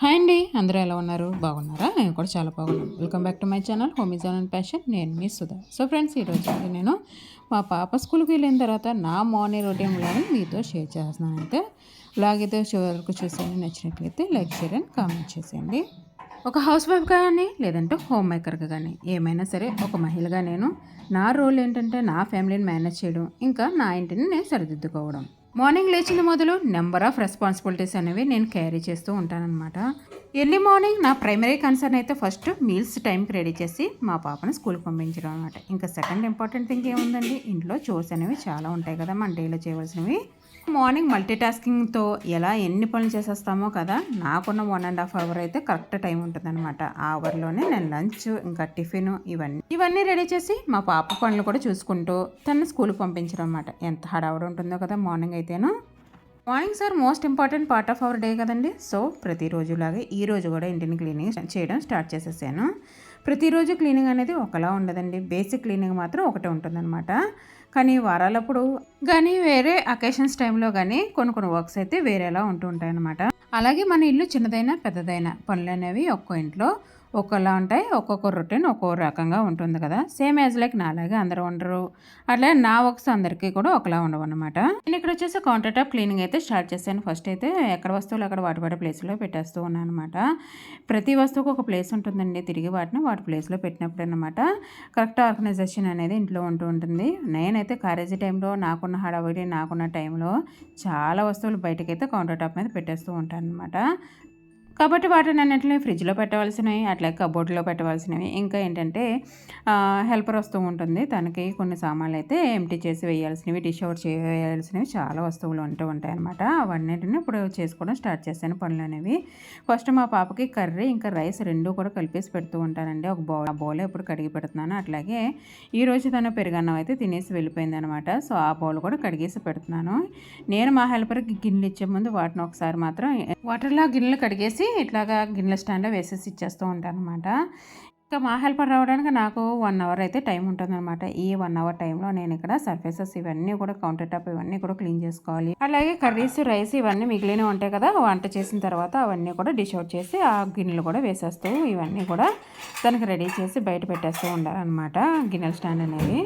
Hi అండి అందరూ ఎలా ఉన్నారు? బాగున్నారా? నేను కూడా చాలా బాగున్నాను welcome back to my channel Homizon and passion నేను మీ సుధా. సో ఫ్రెండ్స్ ఈరోజు నేను మా పాప స్కూల్కి వెళ్ళిన తర్వాత నా మార్నింగ్ రొటీన్ వ్లాగ్ మీతో షేర్ చేస్తున్నాను అయితే. వ్లాగ్ అయితే చివరకు చూసేయండి నచ్చినట్లయితే లైక్ షేర్ అండ్ కామెంట్ చేసేయండి. ఒక హౌస్ వైఫ్ కానీ లేదంటే హోమ్ మేకర్గా కానీ ఏమైనా సరే ఒక మహిళగా నేను నా రోల్ ఏంటంటే నా ఫ్యామిలీని మేనేజ్ చేయడం ఇంకా నా ఇంటిని నేను సరిదిద్దుకోవడం. మార్నింగ్ లేచిన మొదలు నెంబర్ ఆఫ్ రెస్పాన్సిబిలిటీస్ అనేవి నేను క్యారీ చేస్తూ ఉంటానన్నమాట. ఎర్లీ మార్నింగ్ నా ప్రైమరీ కన్సర్న్ అయితే ఫస్ట్ మీల్స్ టైంకి రెడీ చేసి మా పాపను స్కూల్కి పంపించడం అనమాట ఇంకా సెకండ్ ఇంపార్టెంట్ థింగ్ ఏముందండి? ఇంట్లో చోర్స్ అనేవి చాలా ఉంటాయి కదా మన డేలో చేయవలసినవి. మార్నింగ్ మల్టీ టాస్కింగ్తో ఎలా ఎన్ని పనులు చేసేస్తామో కదా నాకున్న వన్ అండ్ హాఫ్ అవర్ అయితే కరెక్ట్ టైం ఉంటుందన్నమాట. ఆ అవర్లోనే నేను లంచ్ ఇంకా టిఫిన్ ఇవన్నీ. ఇవన్నీ రెడీ చేసి మా పాప పనులు కూడా చూసుకుంటూ తను స్కూల్కి పంపించడం అనమాట ఎంత హడావుడు ఉంటుందో కదా మార్నింగ్ అయితేను. Morning sir most important part of our day కదండి. సో ప్రతిరోజులాగే ఈ రోజు కూడా ఇంటిని క్లీనింగ్ చేయడం స్టార్ట్ చేసేసాను. ప్రతిరోజు క్లీనింగ్ అనేది ఒకలా ఉండదండి. బేసిక్ క్లీనింగ్ మాత్రం ఒకటే ఉంటుందన్నమాట. కానీ వారాలప్పుడు కానీ వేరే అకేషన్స్ టైంలో కానీ కొన్ని కొన్ని వర్క్స్ అయితే వేరేలా ఉంటూ ఉంటాయన్నమాట. అలాగే మన ఇల్లు చిన్నదైనా పెద్దదైనా పనులు అనేవి ఒక్కో ఇంట్లో ఒక్కోలా ఉంటాయి ఒక్కొక్క రొటీన్ ఒక్కో రకంగా ఉంటుంది కదా. సేమ్ యాజ్ లైక్ నాలాగే అందరూ ఉండరు. అట్లా నా వర్క్స్ అందరికీ కూడా ఒకలా ఉండవు అనమాట నేను ఇక్కడ వచ్చేసి కౌంటర్ టాప్ క్లీనింగ్ అయితే స్టార్ట్ చేశాను. ఫస్ట్ అయితే ఎక్కడ వస్తువులు అక్కడ వాటి వాటి ప్లేస్లో పెట్టేస్తూ ఉన్నాను అనమాట ప్రతి వస్తువుకు ఒక ప్లేస్ ఉంటుందండి. తిరిగి వాటిని వాటి ప్లేస్లో పెట్టినప్పుడు అనమాట కరెక్ట్ ఆర్గనైజేషన్ అనేది ఇంట్లో ఉంటూ ఉంటుంది. నేనైతే కాలేజీ టైంలో నాకున్న హడావిడి నాకున్న టైంలో చాలా వస్తువులు బయటకైతే కౌంటర్ టాప్ మీద పెట్టేస్తూ ఉంటాను అనమాట కాబట్టి వాటిని అన్నింటినీ ఫ్రిడ్జ్లో పెట్టవలసినవి అట్లా కబోర్డ్లో పెట్టవలసినవి. ఇంకా ఏంటంటే హెల్పర్ వస్తూ ఉంటుంది. తనకి కొన్ని సామాన్లు అయితే ఎంటీ చేసి వేయాల్సినవి డిష్ అవుట్ చేయాల్సినవి చాలా వస్తువులు ఉంటూ ఉంటాయి అనమాట అవన్నింటిని ఇప్పుడు చేసుకోవడం స్టార్ట్ చేశాను పనులు అనేవి. ఫస్ట్ మా పాపకి కర్రీ ఇంకా రైస్ రెండు కూడా కలిపేసి పెడుతూ ఉంటానండి. ఒక బౌల్ ఆ బౌల్ ఎప్పుడు కడిగి పెడుతున్నాను. అట్లాగే ఈరోజు తన పెరుగన్నం అయితే తినేసి వెళ్ళిపోయింది అనమాట సో ఆ బౌల్ కూడా కడిగేసి పెడుతున్నాను. నేను మా హెల్పర్కి గిన్నెలు ఇచ్చే ముందు వాటిని ఒకసారి మాత్రం వాటర్లో గిన్నెలు కడిగేసి ఇట్లాగా గిన్నెల స్టాండ్లో వేసేసి ఇచ్చేస్తూ ఉంటాను అనమాట ఇంకా మా హెల్పర్ రావడానికి నాకు వన్ అవర్ అయితే టైం ఉంటుందన్నమాట. ఈ వన్ అవర్ టైంలో నేను ఇక్కడ సర్ఫేసెస్ ఇవన్నీ కూడా కౌంటర్ టాప్ ఇవన్నీ కూడా క్లీన్ చేసుకోవాలి. అలాగే కర్రీస్ రైస్ ఇవన్నీ మిగిలినవి ఉంటాయి కదా వంట చేసిన తర్వాత అవన్నీ కూడా డిష్ అవుట్ చేసి ఆ గిన్నెలు కూడా వేసేస్తూ ఇవన్నీ కూడా దానికి రెడీ చేసి బయట పెట్టేస్తూ ఉండాలన్నమాట గిన్నెల స్టాండ్ అనేది.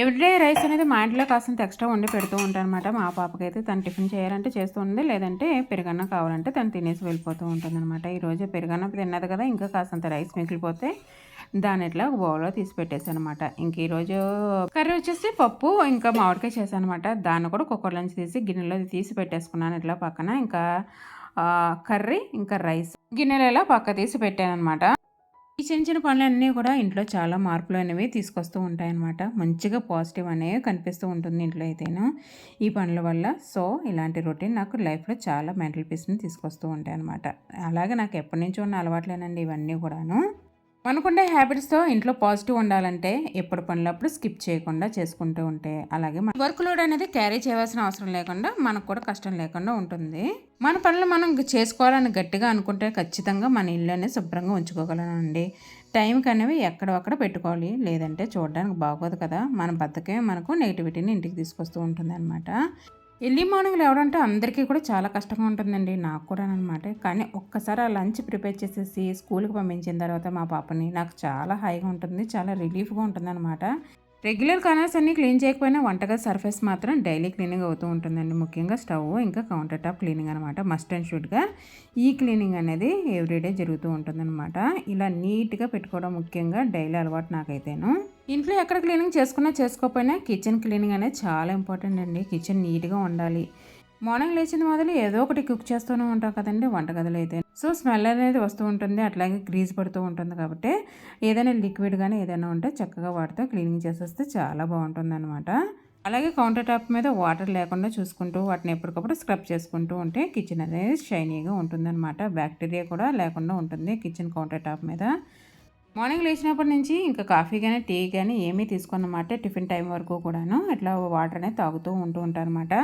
ఎవ్రీడే రైస్ అనేది మా ఇంట్లో కాస్తంత ఎక్స్ట్రా వండి పెడుతూ ఉంటాను అనమాట మా పాపకి అయితే తను టిఫిన్ చేయాలంటే చేస్తూ ఉంది. లేదంటే పెరుగన్న కావాలంటే తను తినేసి వెళ్ళిపోతూ ఉంటుంది అనమాట ఈరోజు పెరుగన్న తిన్నది కదా ఇంకా కాస్తంత రైస్ మిగిలిపోతే దాని ఇట్లా ఒక బౌల్లో తీసి పెట్టేసాను అనమాట ఇంక ఈరోజు కర్రీ వచ్చేసి పప్పు ఇంకా మామిడికాయ చేశాను అనమాట దాన్ని కూడా కుక్కర్లోంచి తీసి గిన్నెలో తీసి పెట్టేసుకున్నాను ఇట్లా పక్కన. ఇంకా కర్రీ ఇంకా రైస్ గిన్నెలు ఇలా పక్క తీసి పెట్టాను అనమాట ఈ చిన్న చిన్న పనులన్నీ కూడా ఇంట్లో చాలా మార్పులు అనేవి తీసుకొస్తూ ఉంటాయన్నమాట. మంచిగా పాజిటివ్ అనేవి కనిపిస్తూ ఉంటుంది ఇంట్లో అయితేను. ఈ పనుల వల్ల సో ఇలాంటి రొటీన్ నాకు లైఫ్లో చాలా మెంటల్ పీస్ని తీసుకొస్తూ ఉంటాయి అనమాట అలాగే నాకు ఎప్పటి నుంచో ఉన్న అలవాట్లేనండి ఇవన్నీ కూడాను. మనకుండే హ్యాబిట్స్తో ఇంట్లో పాజిటివ్ ఉండాలంటే ఎప్పుడు పనులప్పుడు స్కిప్ చేయకుండా చేసుకుంటూ ఉంటే అలాగే వర్క్ లోడ్ అనేది క్యారీ చేయవలసిన అవసరం లేకుండా మనకు కూడా కష్టం లేకుండా ఉంటుంది. మన పనులు మనం చేసుకోవాలని గట్టిగా అనుకుంటే ఖచ్చితంగా మన ఇల్లునే శుభ్రంగా ఉంచుకోగలనండి. టైంకి అనేవి ఎక్కడొక్కడ పెట్టుకోవాలి. లేదంటే చూడడానికి బాగోదు కదా. మన బద్దకమే మనకు నెగిటివిటీని ఇంటికి తీసుకొస్తూ ఉంటుంది అనమాట ఎర్లీ మార్నింగ్ లేవడంటే అందరికీ కూడా చాలా కష్టంగా ఉంటుందండి. నాకు కూడా అనమాట కానీ ఒక్కసారి ఆ లంచ్ ప్రిపేర్ చేసేసి స్కూల్కి పంపించిన తర్వాత మా పాపని నాకు చాలా హాయిగా ఉంటుంది చాలా రిలీఫ్గా ఉంటుంది అనమాట రెగ్యులర్ కనర్స్ అన్నీ క్లీన్ చేయకపోయినా వంటగది సర్ఫేస్ మాత్రం డైలీ క్లీనింగ్ అవుతూ ఉంటుందండి. ముఖ్యంగా స్టవ్ ఇంకా కౌంటర్ టాప్ క్లీనింగ్ అనమాట మస్ట్ అండ్ షుడ్గా ఈ క్లీనింగ్ అనేది ఎవ్రీడే జరుగుతూ ఉంటుందన్నమాట. ఇలా నీట్గా పెట్టుకోవడం ముఖ్యంగా డైలీ అలవాటు నాకైతేను. ఇంట్లో ఎక్కడ క్లీనింగ్ చేసుకున్నా చేసుకోకపోయినా కిచెన్ క్లీనింగ్ అనేది చాలా ఇంపార్టెంట్ అండి. కిచెన్ నీట్గా ఉండాలి. మార్నింగ్ లేచిన మొదలు ఏదో ఒకటి కుక్ చేస్తూనే ఉంటాం కదండి వంటగదిలో అయితే. సో స్మెల్ అనేది వస్తూ ఉంటుంది. అట్లాగే గ్రీజ్ పడుతూ ఉంటుంది కాబట్టి ఏదైనా లిక్విడ్ కానీ ఏదైనా ఉంటే చక్కగా వాటితో క్లీనింగ్ చేసేస్తే చాలా బాగుంటుంది అనమాట అలాగే కౌంటర్ టాప్ మీద వాటర్ లేకుండా చూసుకుంటూ వాటిని ఎప్పటికప్పుడు స్క్రబ్ చేసుకుంటూ ఉంటే కిచెన్ అనేది షైనీగా ఉంటుందన్నమాట. బ్యాక్టీరియా కూడా లేకుండా ఉంటుంది కిచెన్ కౌంటర్ టాప్ మీద. మార్నింగ్ లేచినప్పటి నుంచి ఇంకా కాఫీ కానీ టీ కానీ ఏమీ తీసుకున్నమాట టిఫిన్ టైం వరకు కూడాను ఇట్లా వాటర్ అనేది తాగుతూ ఉంటూ ఉంటానమాట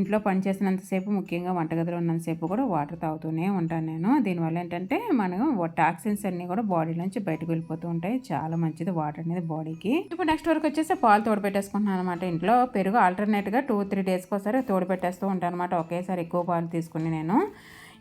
ఇంట్లో పని చేసినంతసేపు ముఖ్యంగా వంటగదిలో ఉన్నంతసేపు కూడా వాటర్ తాగుతూనే ఉంటాను నేను. దీనివల్ల ఏంటంటే మనం టాక్సిన్స్ అన్నీ కూడా బాడీ నుంచి బయటకు వెళ్ళిపోతూ ఉంటాయి. చాలా మంచిది వాటర్ అనేది బాడీకి. ఇప్పుడు నెక్స్ట్ వరకు వచ్చేసి పాలు తోడపెట్టేసుకుంటున్నాను అనమాట ఇంట్లో పెరుగు ఆల్టర్నేట్గా టూ త్రీ డేస్కి ఒకసారి తోడు పెట్టేస్తూ ఉంటాను అనమాట ఒకేసారి ఎక్కువ పాలు తీసుకుని నేను.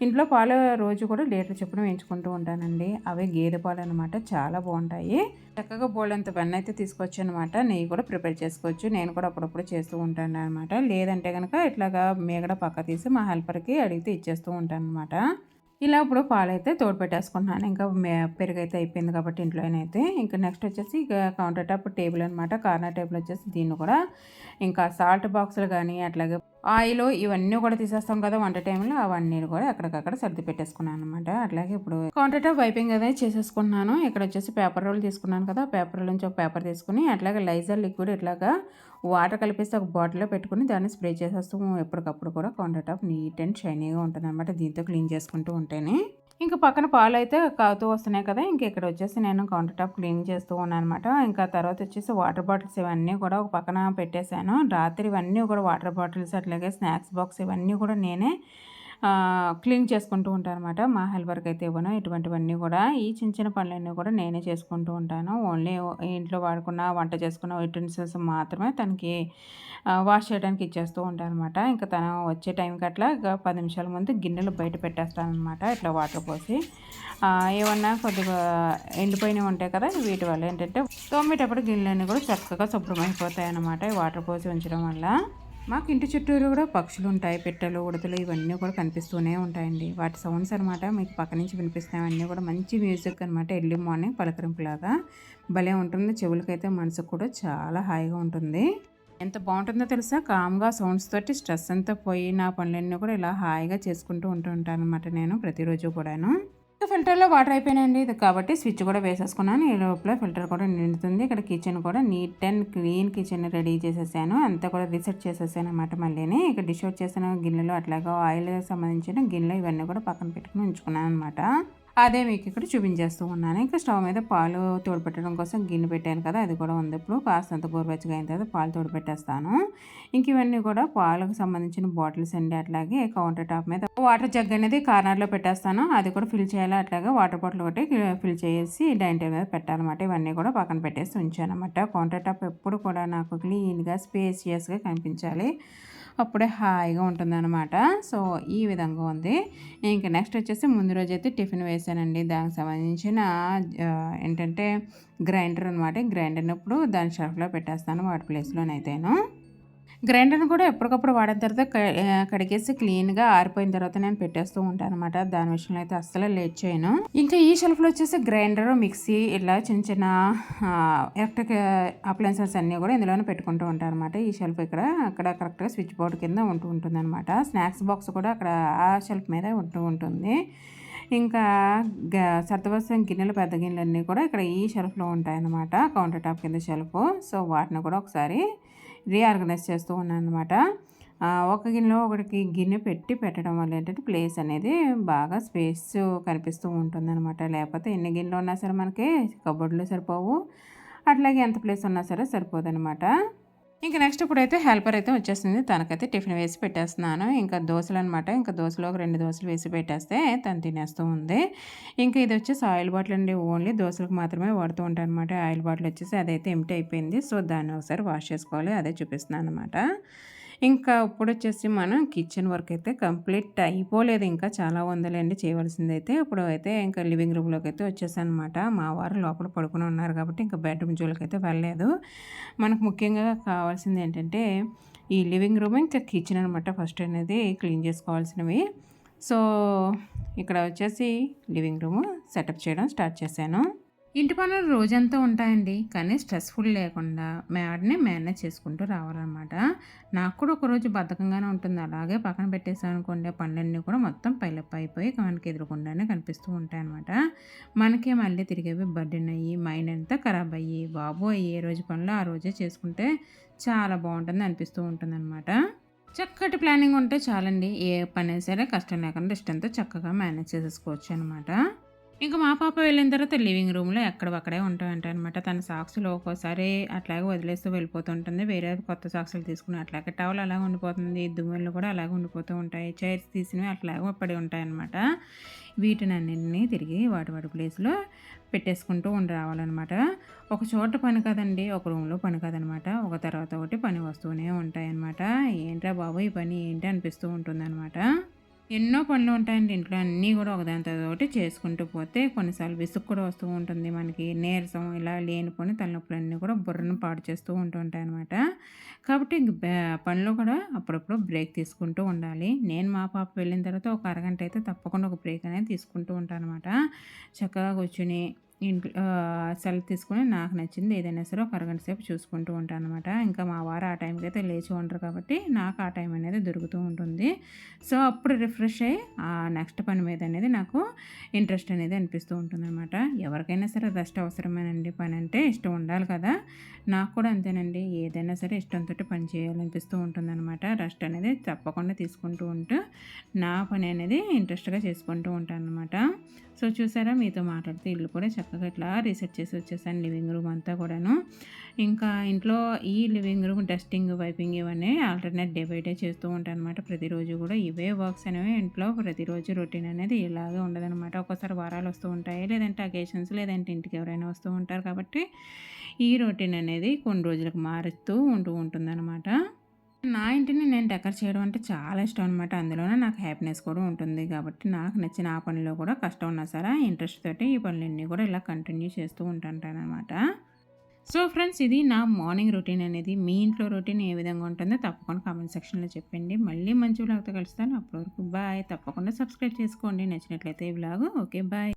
ఇంట్లో పాలు రోజు కూడా లీటర్ చొప్పున వేయించుకుంటూ ఉంటానండి. అవి గేదె పాలు అనమాట చాలా బాగుంటాయి. చక్కగా బోల్డంత వెన్న అయితే తీసుకొచ్చి అనమాట నెయ్యి కూడా ప్రిపేర్ చేసుకోవచ్చు. నేను కూడా అప్పుడప్పుడు చేస్తూ ఉంటాను అనమాట లేదంటే కనుక ఇట్లాగా మేగడ పక్క తీసి మా హెల్పర్కి అడిగితే ఇచ్చేస్తూ ఉంటాను అనమాట ఇలా ఇప్పుడు పాలైతే తోడు పెట్టేసుకుంటున్నాను. ఇంకా పెరుగు అయితే అయిపోయింది కాబట్టి ఇంట్లోనైతే ఇంకా నెక్స్ట్ వచ్చేసి ఇక కౌంటర్ టాప్ టేబుల్ అనమాట కార్నర్ టేబుల్ వచ్చేసి దీన్ని కూడా ఇంకా సాల్ట్ బాక్సులు కానీ అట్లాగే ఆయిల్ ఇవన్నీ కూడా తీసేస్తాం కదా వంట టైంలో అవన్నీ కూడా అక్కడికక్కడ సర్ది పెట్టేసుకున్నాను అనమాట అట్లాగే ఇప్పుడు కౌంటర్ టాప్ వైపింగ్ అదే చేసేసుకున్నాను ఇక్కడ వచ్చేసి పేపర్ రోల్ తీసుకున్నాను కదా పేపర్ రోల్ నుంచి ఒక పేపర్ తీసుకుని అట్లాగే లైజర్ లిక్విడ్ ఇట్లాగా వాటర్ కలిపేసి ఒక బాటిల్లో పెట్టుకుని దాన్ని స్ప్రే చేసేస్తాము. ఎప్పటికప్పుడు కూడా కౌంటర్ టాప్ నీట్ అండ్ షైనీగా ఉంటుంది అనమాట దీంతో క్లీన్ చేసుకుంటూ ఉంటేనే. ఇంకా పక్కన పాలు అయితే కాగుతూ వస్తున్నాయి కదా ఇంక ఇక్కడ వచ్చేసి నేను కౌంటర్ టాప్ క్లీన్ చేస్తూ ఉన్నాను అనమాట ఇంకా తర్వాత వచ్చేసి వాటర్ బాటిల్స్ ఇవన్నీ కూడా ఒక పక్కన పెట్టేశాను. రాత్రి ఇవన్నీ కూడా వాటర్ బాటిల్స్ అట్లాగే స్నాక్స్ బాక్స్ ఇవన్నీ కూడా నేనే క్లీన్ చేసుకుంటూ ఉంటాను అనమాట మా హెల్పర్కి అయితే ఇవ్వను. ఇటువంటివన్నీ కూడా ఈ చిన్న చిన్న పనులన్నీ కూడా నేనే చేసుకుంటూ ఉంటాను. ఓన్లీ ఇంట్లో వాడుకున్న వంట చేసుకున్న యూటెన్సిల్స్ మాత్రమే తనకి వాష్ చేయడానికి ఇచ్చేస్తూ ఉంటాను అనమాట ఇంకా తను వచ్చే టైంకి అట్లా పది నిమిషాల ముందు గిన్నెలు బయట పెట్టేస్తాను అనమాట ఇట్లా వాటర్ పోసి. ఏమన్నా కొద్దిగా ఎండిపోయినవి ఉంటాయి కదా వీటి వల్ల ఏంటంటే తోమేటప్పుడు గిన్నెలన్నీ కూడా చక్కగా శుభ్రమైపోతాయి అన్నమాట వాటర్ పోసి ఉంచడం వల్ల. మాకు ఇంటి చుట్టూరు కూడా పక్షులు ఉంటాయి పెట్టలు ఉడతలు ఇవన్నీ కూడా కనిపిస్తూనే ఉంటాయండి. వాటి సౌండ్స్ అనమాట మీకు పక్క నుంచి వినిపిస్తాయి. అన్నీ కూడా మంచి మ్యూజిక్ అనమాట ఎర్లీ మార్నింగ్ పలకరింపులాగా భలే ఉంటుంది. చెవులకైతే మనసుకు కూడా చాలా హాయిగా ఉంటుంది. ఎంత బాగుంటుందో తెలుసా? కామ్గా సౌండ్స్ తోటి స్ట్రెస్ అంతా పోయి నా పనులన్నీ కూడా ఇలా హాయిగా చేసుకుంటూ ఉంటూ ఉంటాను అనమాట నేను ప్రతిరోజు కూడాను. ఫిల్టర్లో వాటర్ అయిపోయినాయండి. ఇది కాబట్టి స్విచ్ కూడా వేసేసుకున్నాను. ఈ లోపల ఫిల్టర్ కూడా నిండుతుంది. ఇక్కడ కిచెన్ కూడా neat and clean kitchen ready చేసేసాను. అంతా కూడా రీసెట్ చేసేసాను అనమాట మళ్ళీని. ఇక్కడ డిష్ అవుట్ చేసిన గిన్నెలు అట్లాగా ఆయిల్ సంబంధించిన గిన్నెలు ఇవన్నీ కూడా పక్కన పెట్టుకుని ఉంచుకున్నాను అనమాట అదే మీకు ఇక్కడ చూపించేస్తూ ఉన్నాను. ఇంకా స్టవ్ మీద పాలు తోడుపెట్టడం కోసం గిన్నె పెట్టాను కదా అది కూడా ఉంది. ఇప్పుడు కాస్తంత గోరువెచ్చగా అయిన తర్వాత పాలు తోడుపెట్టేస్తాను. ఇంక ఇవన్నీ కూడా పాలకు సంబంధించిన బాటిల్స్ అండి అట్లాగే కౌంటర్ టాప్ మీద వాటర్ జగ్ అనేది కార్నర్లో పెట్టేస్తాను. అది కూడా ఫిల్ చేయాలి అట్లాగే వాటర్ బాటిల్ ఒకటి ఫిల్ చేసి డైనింగ్ టేబుల్ మీద పెట్టాలన్నమాట. ఇవన్నీ కూడా పక్కన పెట్టేసి ఉంచాను అనమాట కౌంటర్ టాప్ ఎప్పుడు కూడా నాకు క్లీన్గా స్పేసియస్గా కనిపించాలి. అప్పుడే హాయిగా ఉంటుందన్నమాట. సో ఈ విధంగా ఉంది. ఇంకా నెక్స్ట్ వచ్చేసి ముందు రోజు అయితే టిఫిన్ వేసానండి. దానికి సంబంధించిన ఏంటంటే గ్రైండర్ అనమాట గ్రైండర్ దాని షర్ఫ్లో పెట్టేస్తాను వాటి ప్లేస్లోనైతేను. గ్రైండర్ని కూడా ఎప్పటికప్పుడు వాడిన తర్వాత కడిగేసి క్లీన్గా ఆరిపోయిన తర్వాత నేను పెట్టేస్తూ ఉంటాను అనమాట దాని విషయంలో అయితే అస్సలు లేట్ చేయను. ఇంకా ఈ షెల్ఫ్లో వచ్చేసి గ్రైండర్ మిక్సీ ఇలా చిన్న చిన్న ఎలక్ట్రిక్ అప్లయన్సెస్ అన్నీ కూడా ఇందులోనే పెట్టుకుంటూ ఉంటాను అనమాట ఈ షెల్ఫ్ ఇక్కడ అక్కడ కరెక్ట్గా స్విచ్ బోర్డ్ కింద ఉంటూ ఉంటుంది అనమాట స్నాక్స్ బాక్స్ కూడా అక్కడ ఆ షెల్ఫ్ మీద ఉంటూ ఉంటుంది. ఇంకా సర్దవసం గిన్నెలు పెద్ద గిన్నెలన్నీ కూడా ఇక్కడ ఈ షెల్ఫ్లో ఉంటాయన్నమాట. కౌంటర్ టాప్ కింద షెల్ఫ్. సో వాటిని కూడా ఒకసారి రీఆర్గనైజ్ చేస్తూ ఉన్నాను అనమాట ఒక గిన్నెలో ఒకటికి గిన్నె పెట్టి పెట్టడం వల్ల ఏంటంటే ప్లేస్ అనేది బాగా స్పేస్ కనిపిస్తూ ఉంటుంది అనమాట లేకపోతే ఎన్ని గిన్నెలు ఉన్నా సరే మనకి కబోర్డ్లో సరిపోవు. అట్లాగే ఎంత ప్లేస్ ఉన్నా సరే సరిపోదనమాట ఇంకా నెక్స్ట్ ఇప్పుడైతే హెల్పర్ అయితే వచ్చేస్తుంది తనకైతే టిఫిన్ వేసి పెట్టేస్తున్నాను. ఇంకా దోశలు అనమాట ఇంకా దోశలో ఒక రెండు దోశలు వేసి పెట్టేస్తే తను తినేస్తూ ఉంది. ఇంకా ఇది వచ్చేసి ఆయిల్ బాటిల్ అండి. ఓన్లీ దోశలకు మాత్రమే వాడుతూ ఉంటాను అనమాట ఆయిల్ బాటిల్ వచ్చేసి అదైతే ఎంటీ అయిపోయింది. సో దాన్ని ఒకసారి వాష్ చేసుకోవాలి. అదే చూపిస్తున్నాను అనమాట ఇంకా ఇప్పుడు వచ్చేసి మనం కిచెన్ వర్క్ అయితే కంప్లీట్ అయిపోలేదు. ఇంకా చాలా ఉందలేండి చేయవలసింది అయితే ఇప్పుడు అయితే ఇంకా లివింగ్ రూమ్లోకి అయితే వచ్చేసాను అనమాట మా వారు లోపల పడుకుని ఉన్నారు కాబట్టి ఇంకా బెడ్రూమ్ జోలికి అయితే వెళ్ళలేదు. మనకు ముఖ్యంగా కావాల్సింది ఏంటంటే ఈ లివింగ్ రూమ్ ఇంకా కిచెన్ అనమాట ఫస్ట్ అనేది క్లీన్ చేసుకోవాల్సినవి. సో ఇక్కడ వచ్చేసి లివింగ్ రూమ్ సెటప్ చేయడం స్టార్ట్ చేశాను. ఇంటి పనులు రోజంతా ఉంటాయండి. కానీ స్ట్రెస్ఫుల్ లేకుండా మేడనే మేనేజ్ చేసుకుంటూ రావాలన్నమాట. నాకు కూడా ఒకరోజు బద్ధకంగానే ఉంటుంది. అలాగే పక్కన పెట్టేసాను అనుకోండి పనులన్నీ కూడా మొత్తం పైలప్ అయిపోయి మనకి ఎదురుకుండానే కనిపిస్తూ ఉంటాయి అనమాట మళ్ళీ తిరిగేవి బర్డెన్ అయ్యి మైండ్ అంతా ఖరాబ్ అయ్యి బాబు ఏ రోజు పనులు ఆ రోజే చేసుకుంటే చాలా బాగుంటుంది అనిపిస్తూ ఉంటుంది అనమాట చక్కటి ప్లానింగ్ ఉంటే చాలండి. ఏ పని సరే కష్టం లేకుండా ఇష్టంతో చక్కగా మేనేజ్ చేసేసుకోవచ్చు అనమాట ఇంకా మా పాప వెళ్ళిన తర్వాత లివింగ్ రూమ్లో ఎక్కడక్కడే ఉంటాయంట అనమాట తన సాక్స్లో ఒక్కోసారి అట్లాగే వదిలేస్తూ వెళ్ళిపోతుంటుంది. వేరే కొత్త సాక్స్లు తీసుకుని అట్లాగే టవల్ అలాగే ఉండిపోతుంది. దుమ్మెలు కూడా అలాగే ఉండిపోతూ ఉంటాయి. చైర్స్ తీసినవి అట్లాగే పడి ఉంటాయన్నమాట వీటిని అన్నింటినీ తిరిగి వాటి వాటి ప్లేస్లో పెట్టేసుకుంటూ ఉండి రావాలన్నమాట. ఒక చోట పని కదండి ఒక రూమ్లో పని కదనమాట ఒక తర్వాత ఒకటి పని వస్తూనే ఉంటాయన్నమాట. ఏంట్రా బాబు ఈ పని ఏంటి అనిపిస్తూ ఉంటుందన్నమాట. ఎన్నో పనులు ఉంటాయండి ఇంట్లో. అన్నీ కూడా ఒకదాని ఒకటి చేసుకుంటూ పోతే కొన్నిసార్లు విసుగు కూడా వస్తూ ఉంటుంది మనకి. నీరసం ఇలా లేనిపోని తలనొప్పులు అన్నీ కూడా బుర్రను పాడు చేస్తూ ఉంటూ ఉంటాయి అనమాట కాబట్టి పనులు కూడా అప్పుడప్పుడు బ్రేక్ తీసుకుంటూ ఉండాలి. నేను మా పాప వెళ్ళిన తర్వాత ఒక అరగంట అయితే తప్పకుండా ఒక బ్రేక్ అనేది తీసుకుంటూ ఉంటాను అనమాట చక్కగా కూర్చుని ఇంట్లో సెలవు తీసుకుని నాకు నచ్చింది ఏదైనా సరే ఒక అరగంట సేపు చూసుకుంటూ ఉంటాను అనమాట ఇంకా మా వారు ఆ టైంకి అయితే లేచి ఉండరు కాబట్టి నాకు ఆ టైం అనేది దొరుకుతూ ఉంటుంది. సో అప్పుడు రిఫ్రెష్ అయ్యి ఆ నెక్స్ట్ పని మీద అనేది నాకు ఇంట్రెస్ట్ అనేది అనిపిస్తూ ఉంటుంది అనమాట ఎవరికైనా సరే రెస్ట్ అవసరమేనండి. పని అంటే ఇష్టం ఉండాలి కదా. నాకు కూడా అంతేనండి. ఏదైనా సరే ఇష్టంతో పని చేయాలనిపిస్తూ ఉంటుందన్నమాట. రెస్ట్ అనేది తప్పకుండా తీసుకుంటూ ఉంటూ నా పని అనేది ఇంట్రెస్ట్గా చేసుకుంటూ ఉంటాను అనమాట సో చూసారా మీతో మాట్లాడితే ఇల్లు కూడా చక్కగా ఇట్లా రీసెట్ చేసి వచ్చేసాను లివింగ్ రూమ్ అంతా కూడాను. ఇంకా ఇంట్లో ఈ లివింగ్ రూమ్ డస్టింగ్ వైపింగ్ ఇవన్నీ ఆల్టర్నేట్ డే బై డే చేస్తూ ఉంటాను అనమాట ప్రతిరోజు కూడా ఇవే వర్క్స్ అనేవి ఇంట్లో ప్రతిరోజు రొటీన్ అనేది ఇలాగే ఉండదనమాట ఒక్కోసారి వారాలు వస్తూ ఉంటాయి లేదంటే అకేషన్స్ లేదంటే ఇంటికి ఎవరైనా వస్తూ ఉంటారు కాబట్టి ఈ రొటీన్ అనేది కొన్ని రోజులకు మారుతూ ఉంటూ ఉంటుందన్నమాట. నా ఇంటిని నేను డెకర్ చేయడం అంటే చాలా ఇష్టం అనమాట అందులోనే నాకు హ్యాపీనెస్ కూడా ఉంటుంది. కాబట్టి నాకు నచ్చిన ఆ పనిలో కూడా కష్టం ఉన్నా సరే ఇంట్రెస్ట్ తోటి ఈ పనులన్నీ కూడా ఇలా కంటిన్యూ చేస్తూ ఉంటానమాట అనమాట సో ఫ్రెండ్స్ ఇది నా మార్నింగ్ రొటీన్ అనేది. మీ ఇంట్లో రొటీన్ ఏ విధంగా ఉంటుందో తప్పకుండా కామెంట్ సెక్షన్లో చెప్పండి. మళ్ళీ మంచి వ్లాగ్తో కలుస్తాను. అప్పటి వరకు బాయ్. తప్పకుండా సబ్స్క్రైబ్ చేసుకోండి. నచ్చినట్లయితే ఈ వ్లాగ్. Okay bye.